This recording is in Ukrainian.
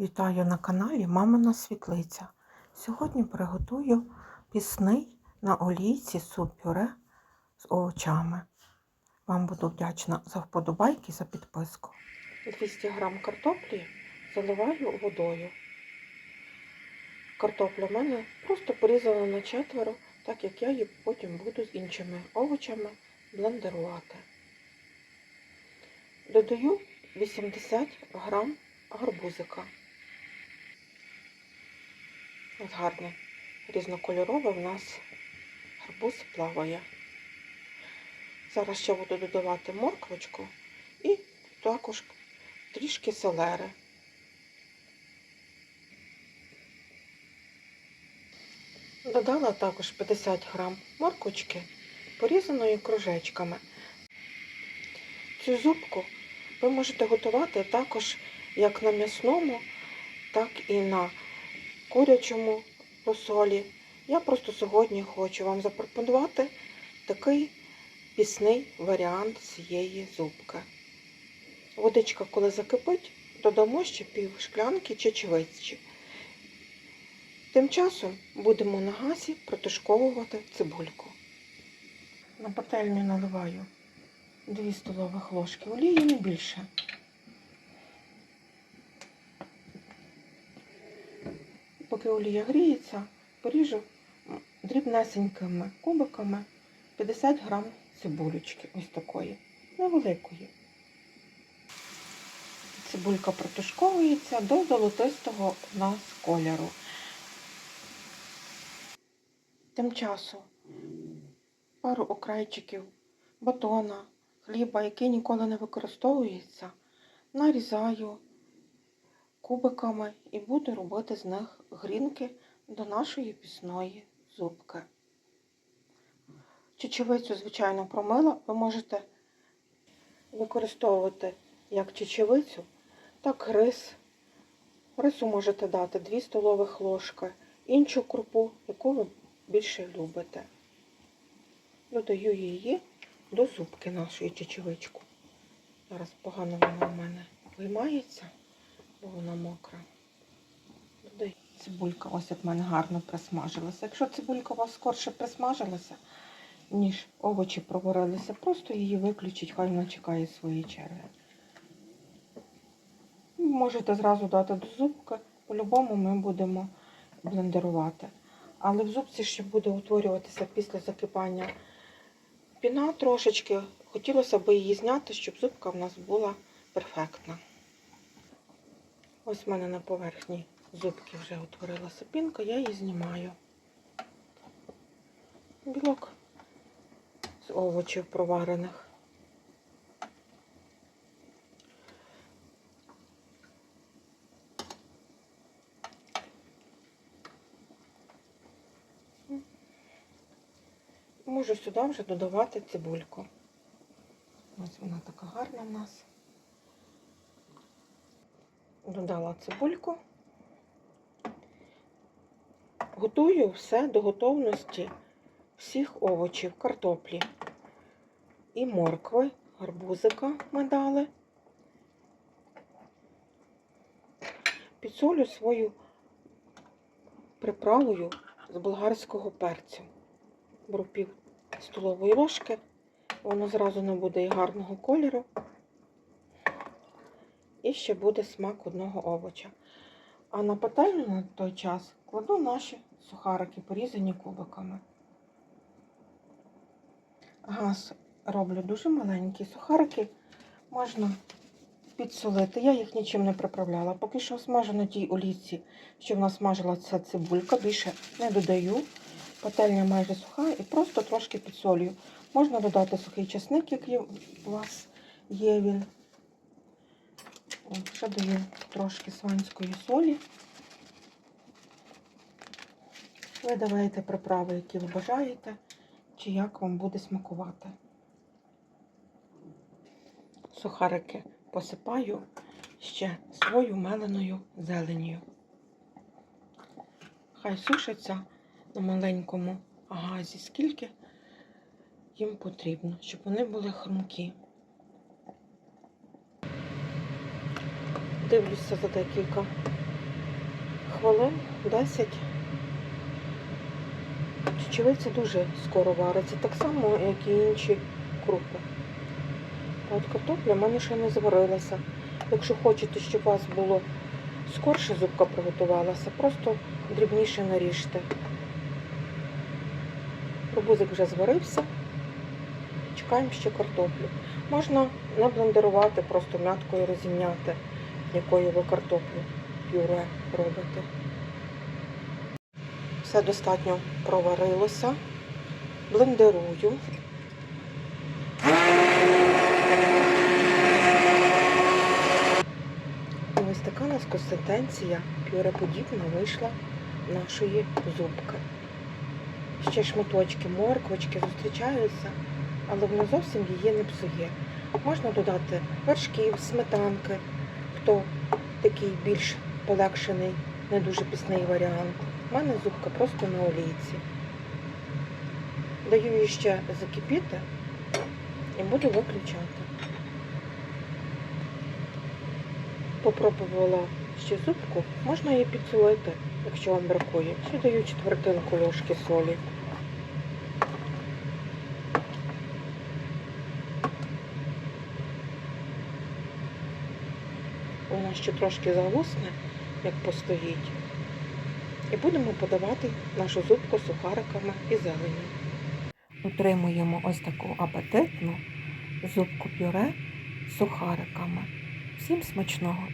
Вітаю на каналі Мамина Світлиця. Сьогодні приготую пісний на олійці суп-пюре з овочами. Вам буду вдячна за вподобайки за підписку. 200 г картоплі заливаю водою. Картопля в мене просто порізана на четверо, так як я її потім буду з іншими овочами блендерувати. Додаю 80 грам гарбузика. Ось гарний різнокольоровий в нас гарбуз плаває. Зараз ще буду додавати морквочку і також трішки селери. Додала також 50 грам морквочки, порізаної кружечками. Цю зубку ви можете готувати також як на м'ясному, так і на курячому посолі. Я просто сьогодні хочу вам запропонувати такий пісний варіант цієї зубки. Водичка, коли закипить, додамо ще пів шклянки чечевиці. Тим часом будемо на газі протушковувати цибульку. На пательню наливаю 2 столових ложки олії, не більше. Поки олія гріється, поріжу дрібнесенькими кубиками 50 грам цибулечки, ось такої, невеликої. Цибулька протушковується до золотистого у нас кольору. Тим часом пару окрайчиків батона, хліба, який ніколи не використовується, нарізаю кубиками і буду робити з них грінки до нашої пісної зубки. Чечевицю, звичайно, промила, ви можете використовувати як чечевицю, так рис. Рису можете дати 2 столових ложки, іншу крупу, яку ви більше любите. Додаю її до зубки нашої чечевичку. Зараз погано вона в мене виймається вона мокра. Додай. Цибулька ось в мене гарно присмажилася. Якщо цибулька у вас скорше присмажилася, ніж овочі проварилися, просто її виключіть, хай вона чекає своєї черги. Можете зразу дати до зубки, по-любому ми будемо блендерувати. Але в зубці ще буде утворюватися після закипання піна трошечки. Хотілося б її зняти, щоб зубка в нас була перфектна. Ось в мене на поверхні зубки вже утворилася пінка, я її знімаю. Білок з овочів проварених. Можу сюди вже додавати цибульку. Ось вона така гарна в нас додала цибульку. Готую все до готовності всіх овочів, картоплі і моркви, гарбузика ми дали. Підсолю свою приправою з болгарського перцю. Беру пів столової ложки, воно зразу не буде і гарного кольору. І ще буде смак одного овоча. А на пательню на той час кладу наші сухарики, порізані кубиками. Газ роблю дуже маленький. Сухарики можна підсолити. Я їх нічим не приправляла. Поки що смажу на тій олійці, що в нас смажилася цибулька, більше не додаю. Пательня майже суха і просто трошки підсолюю. Можна додати сухий часник, який у вас є він. Ще даю трошки сванської солі. Ви давайте приправи, які ви бажаєте, чи як вам буде смакувати. Сухарики посипаю ще свою меленою зеленію. Хай сушаться на маленькому газі, скільки їм потрібно, щоб вони були хрумкі. Дивлюся за декілька хвилин 10. Чечевиця дуже скоро вариться, так само, як і інші крупи. От картопля в мене ще не зварилася. Якщо хочете, щоб у вас було скорше зубка приготувалася, просто дрібніше наріжте. Арбузик вже зварився. Чекаємо ще картоплю. Можна не блендерувати, просто мяткою розімняти, якою ви картоплю пюре робите. Все достатньо проварилося. Блендерую. Ось така у нас консистенція пюреподібна вийшла нашої зубки. Ще шматочки морквочки зустрічаються, але воно зовсім її не псує. Можна додати вершків, сметанки, хто такий більш полегшений, не дуже пісний варіант. У мене зубка просто на олійці. Даю її ще закипіти і буду виключати. Попробувала ще зубку, можна її підсолити, якщо вам бракує. Ще даю четвертинку ложки солі. Вона ще трошки загусне, як постоїть. І будемо подавати нашу зубку сухариками і зеленю. Отримуємо ось таку апетитну зубку пюре з сухариками. Всім смачного!